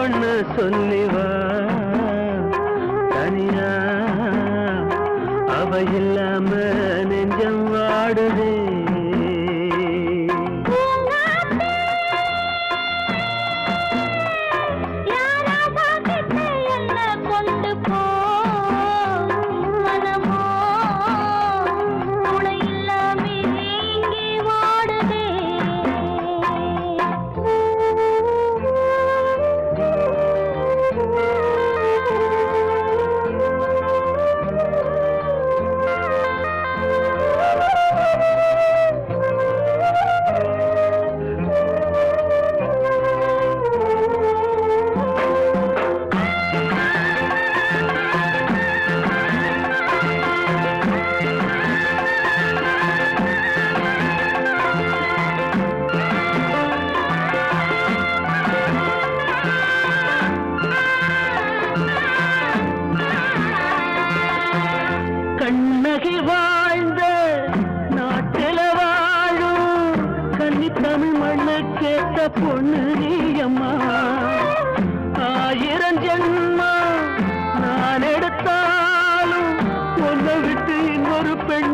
ஒண்ணு சொல்லிவா. தனியா அவ இல்லாம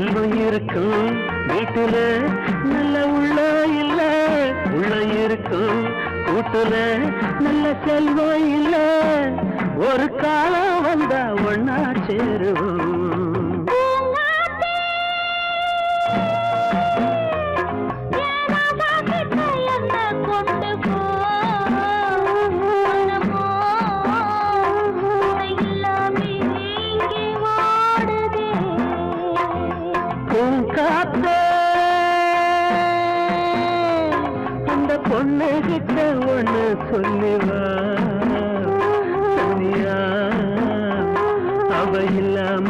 செல்வம் இருக்கும் வீட்டுல நல்ல உள்ள இல்ல. உள்ள இருக்கும். கூட்டுல நல்ல செல்வம் இல்ல. ஒரு காலம் வந்தா ஒன்னா சேருவோம் பொண்ணுகிட்ட ஒண்ணு சொல்லுவா. அவ இல்லாம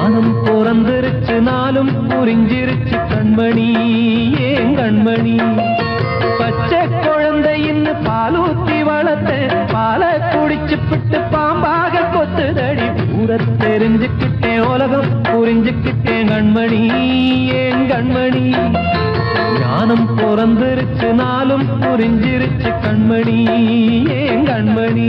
ஞானம் பிறந்திருச்சு நாளும் புரிஞ்சிருச்சு கண்மணி ஏன் கண்மணி? பச்சை குழந்தையின்னு பாலூத்தி வளர்த்த பால குடிச்சு பிட்டு பாம்பாக கொத்துதடி. ஊரை தெரிஞ்சுக்கிட்டேன் உலகம் புரிஞ்சுக்கிட்டேன் கண்மணி ஏன் கண்மணி? ஞானம் பிறந்திருச்சு நாளும் புரிஞ்சிருச்சு கண்மணி ஏன் கண்மணி?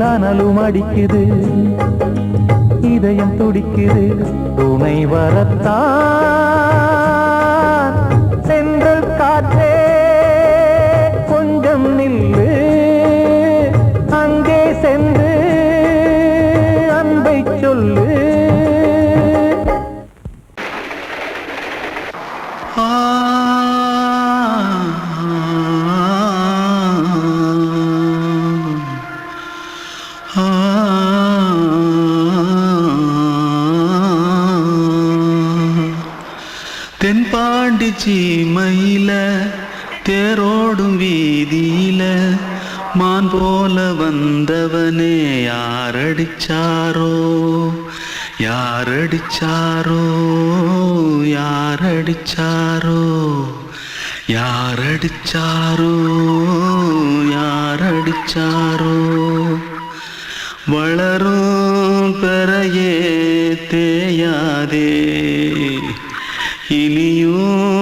அனலும் அடிக்குது. இதயம் துடிக்குது. துணை வரத்தான். மயில தேரோடும் வீதியில மான் போல வந்தவனே யாரடிச்சாரோ? யாரடிச்சாரோ? யாரடிச்சாரோ? யாரடிச்சாரோ? யாரடிச்சாரோ? வளரும் பெறையே தேயாதே இனியும்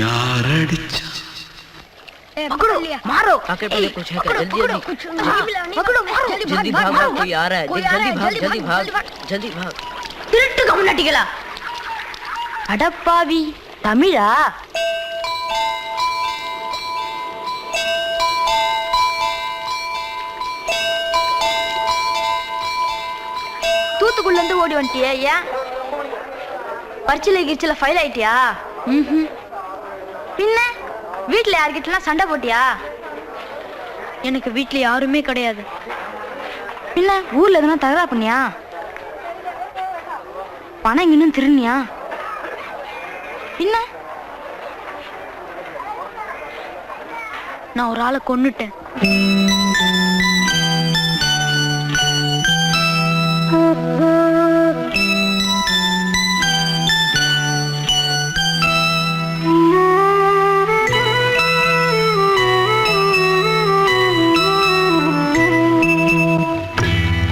யாரடிச்சா पकड़ो मारो आके पहले कुछ है क्या जल्दी जल्दी पकड़ो मारो जल्दी भाग भाग कोई आ रहा है कोई देख, आ रहा जल्दी है, भाग जल्दी जल्दी भाग, भाग जल्दी भाग திருட்டு கம்நாட்டிகளா அடப்பாவி தமிழா தூத்துக்குள்ள இருந்து ஓடி வந்துட்டியா ஏன் பரிச்சில கிரிச்சில ஃபைல் ஆயிட்டியா ம்ஹும். பின்ன? வீட்ல யார்கிட்டலாம் சண்டை போட்டியா? எனக்கு வீட்ல யாருமே கிடையாது. பின்ன ஊர்ல எதுனா தகராறு பண்ணியா? பணம் இன்னும் திருநியா பின்ன? நான் ஒரு ஆளை கொன்னுட்டேன்.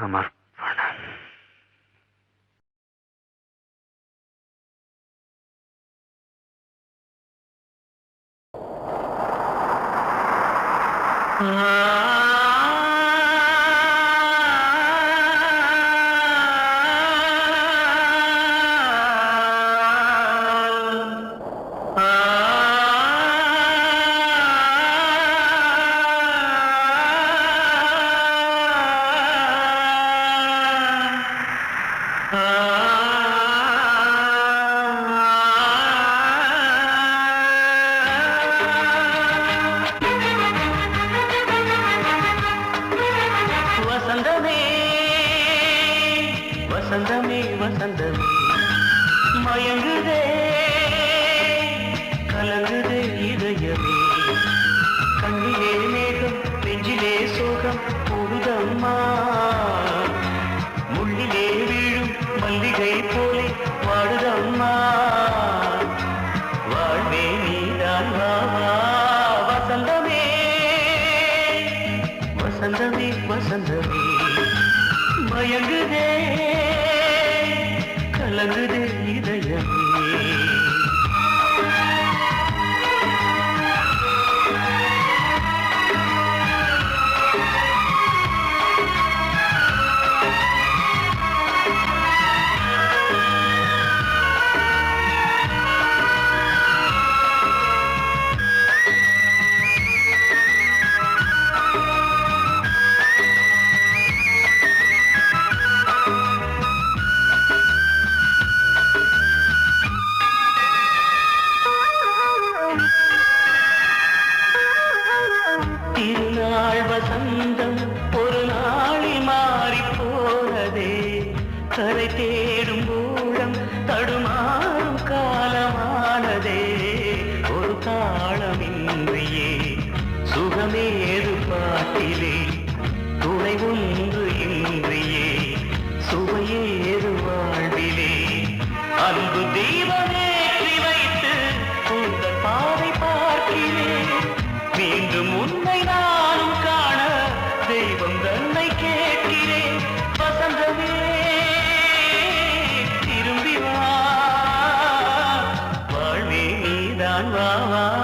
আমার மயங்குதே கலங்குதே இதயம். திருநாள் Rama.